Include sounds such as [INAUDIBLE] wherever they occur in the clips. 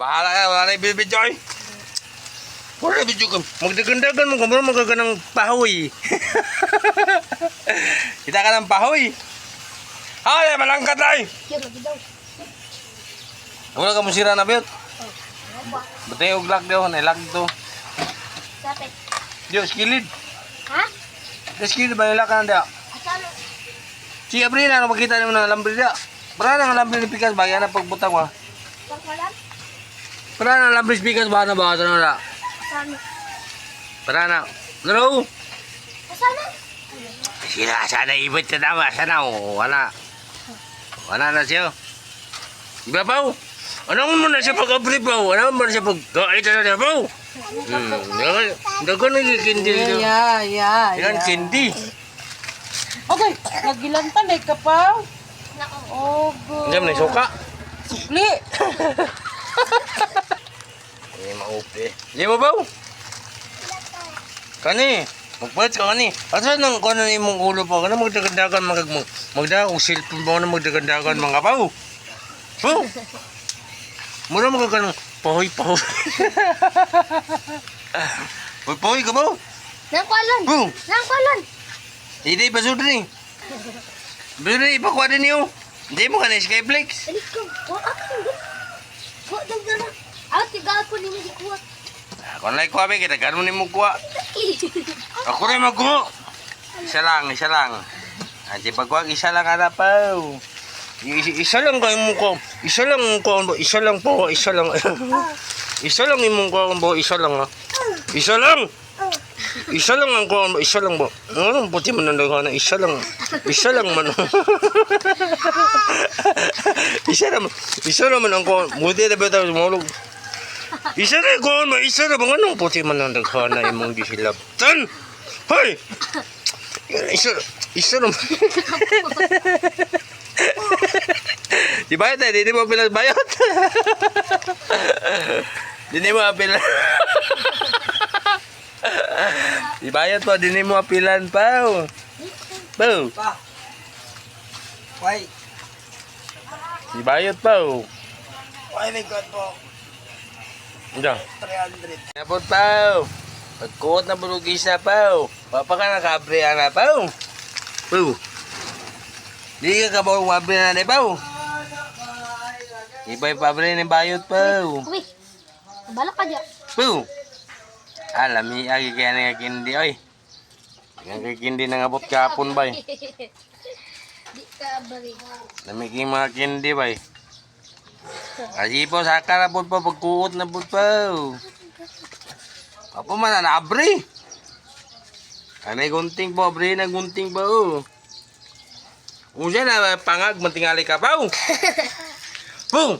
Bahala ka, wala na ibibidyo ay. Wala na video ka. Magdagandagan mo, kumara magaga ng pahoy. [LAUGHS] Kita ka ng pahoy. Ay, malangkat ay. Daw. Wala ka mo sira na. Ano ba? Batay og lag daw, nilag to. Sabi. Diyo, skilid. Ha? Skilid ba nila ka na? Asal? Si Abril na makita nimo na lambri dia. Para na lambri ni Pikas bagay na pagbutang wa. Pagkalan? Para na lambri ni Pikas ba na ba na na. Asal? Para na. Naro. Asal na? Sila sana ibit ka tama sana oh. Wala. Wala na siya. Iba pa Ano mo na siya pag-abri pa? Ano mo na siya pag-gait na siya pa? Hmm. Dagan nagkikindi dito. Yeah, yeah, Yan, yeah. kindi. Okay, nagilantan eh kapaw. Oh, good. Diyan, may suka. Sukli. [LAUGHS] Hindi maupi. Hindi mo ba? Kani. Magpalit ka kani. Asa nang kano ni mong ulo pa? Kano magdagandagan magag? Magda cellphone ba na magdagandagan mga pao? Po. Mura mo ka kanang pahoy pahoy. [LAUGHS] Hoy pahoy ka ba? Nangkwalan. Po. Nangkwalan. Hindi pa sudri. Bili ipakuha din niyo. Hindi mo ka na Skyflex. Alis ko. Wa ako daw dala. Ako tigal ko nini di kuha. Kung kuha ba kita, gano'n ni mo kuha. Ako rin magkuha. Isa lang, isa lang. At pagkuha, isa lang ana pa. Isa, lang kayo mo ko. Isa lang ko, isa lang po, isa lang. [LAUGHS] isa lang imong ko, bo, isa lang ha. Isa lang. Isa lang ang ko, isa lang ba? Ano, puti man ang na isa lang. Isa lang man. [LAUGHS] isa lang, isa lang man ang ko. Buti na ba tayo sumulog? Isa na ko, ma isa na bang anong puti man ang daghana imong gisilabtan. Hoy! Isa, isa na. Di bayad na, di mo pilas bayad. Di mo apilan. Di bayad pa, di mo apilan pa. Pa. Pa. Why? Di bayad pa. Why may God po? Diyan. 300. Napot pao. Pagkuot na bulugis na pao. Papa ka nakabre na pao. Pao. Di ka ka ba wabre na ni pao? Iba'y pabre ni bayot pao. Uy. Balak ka diya. Pao. Alam ni agi kaya nga kindi oy. Nga kindi na ngabot kapon bay. [LAUGHS] Di ka bari. Namiging mga kindi bay. Kasi po saka na po pa pagkuot na po pao. Apo man na abre. Anay gunting po, abre na gunting pa oh. Unsa na pangag mantingali ka pa oh. [LAUGHS] Boom.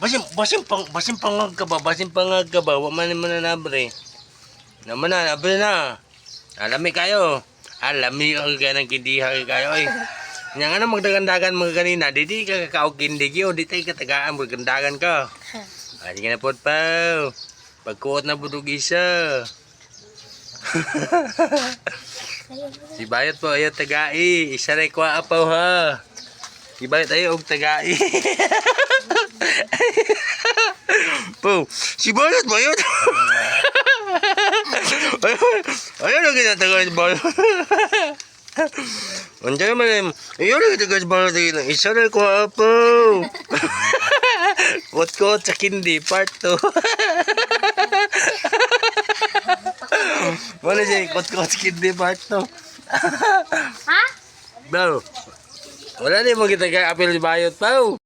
Basim basim pang basim pangag ka ba? Basim pangag ka ba? Wa man man na abre. Naman na abre na. Alami kayo. Alami ang ganang kindiha kayo oy. Nya nga na magdagandagan mga kanina, di di ka kakaog kindig yun, di tayo katagaan, magdagandagan ka. [LAUGHS] Ah, di ka na po pa. Pagkuot na budog isa. [LAUGHS] si Bayot po, ayaw tagai. Isa rin kwa apaw ha. Si Bayot ayaw og tagai. [LAUGHS] po, si Bayot, Bayot. ayaw, ayaw na kinatagal si Bayot. Andiyan naman eh. Ayaw na kinatagal si Bayot. Isa rin kwa apaw. Kot-kot sa kindi, part 2. Wala siya, kot-kot kindi, part 2. Ha? Bro, wala na mo kita kay apel bayot pa.